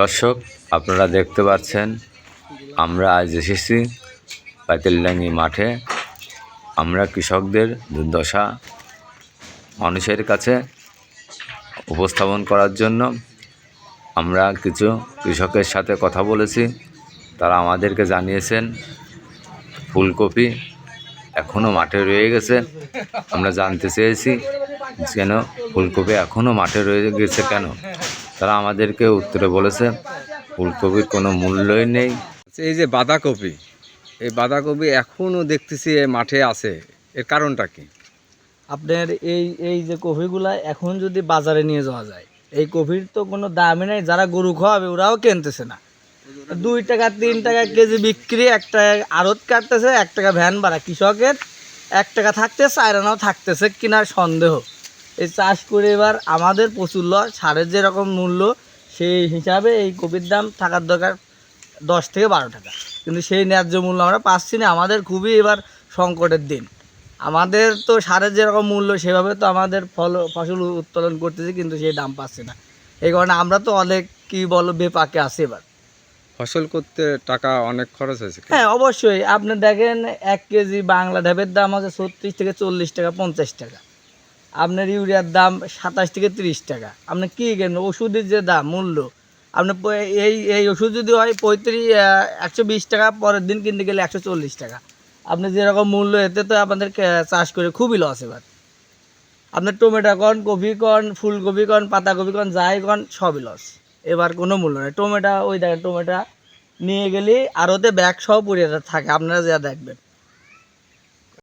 দর্শক, আপনারা দেখতে পাচ্ছেন, আমরা আজ এসেছি পাতিলডাঙ্গি মাঠে। আমরা কৃষকদের দুর্দশা মানুষের কাছে উপস্থাপন করার জন্য আমরা কিছু কৃষকের সাথে কথা বলেছি। তারা আমাদেরকে জানিয়েছেন, ফুলকপি এখনও মাঠে রয়ে গেছে। আমরা জানতে চেয়েছি কেন ফুলকপি এখনও মাঠে রয়ে গেছে কেন? তারা আমাদেরকে উত্তরে বলেছে ফুলকপির কোনো মূল্যই নেই। আচ্ছা, এই যে বাঁধাকপি এই বাঁধাকপি এখনও দেখতেছি এ মাঠে আছে এর কারণটা কি? আপনার এই এই যে কফিগুলা এখন যদি বাজারে নিয়ে যাওয়া যায় এই কপির তো কোনো দামই নাই যারা গরু খাওয়াবে ওরাও কিনতেছে না। দুই টাকা তিন টাকা কেজি বিক্রি এক টাকা আড়ত কাটতেছে এক টাকা ভ্যান ভাড়া। কৃষকের এক টাকা থাকতেছে আয়রানাও থাকতেছে কিনার সন্দেহ। এই চাষ করে এবার আমাদের প্রচুর লস সারের যেরকম মূল্য সেই হিসাবে এই কপির দাম থাকার দরকার দশ থেকে বারো টাকা। কিন্তু সেই ন্যায্য মূল্য আমরা পাচ্ছি না। আমাদের খুবই এবার সংকটের দিন। আমাদের তো সারের যেরকম মূল্য সেভাবে তো আমাদের ফল ফসল উৎপাদন করতেছি কিন্তু সেই দাম পাচ্ছি না। এই কারণে আমরা তো অনেক কি বলো বেপাকে আছি এবার। ফসল করতে টাকা অনেক খরচ হয়েছে হ্যাঁ অবশ্যই। আপনি দেখেন এক কেজি বাংলা ঢাবের দাম আছে ছত্রিশ থেকে চল্লিশ টাকা পঞ্চাশ টাকা। আপনার ইউরিয়ার দাম সাতাশ থেকে তিরিশ টাকা। আপনি কী কেন? ওষুধের যে দাম, মূল্য। আপনি প- এই এই ওষুধ যদি হয় পঁয়ত্রিশ একশো বিশ টাকা, পরের দিন কিনতে গেলে একশো চল্লিশ টাকা। আপনি যেরকম মূল্য, এতে তো আপনাদের চাষ করে খুবই লস এবার। আপনার টমেটো কন কপি কন ফুলকপি কন পাতাকপি কন যাই কন সবই লস এবার কোনো মূল্য নেই। টমেটো ওই দেখেন টমেটো নিয়ে গেলে আর ওতে ব্যাগ সহ পড়ে থাকে। আপনারা যা দেখবেন।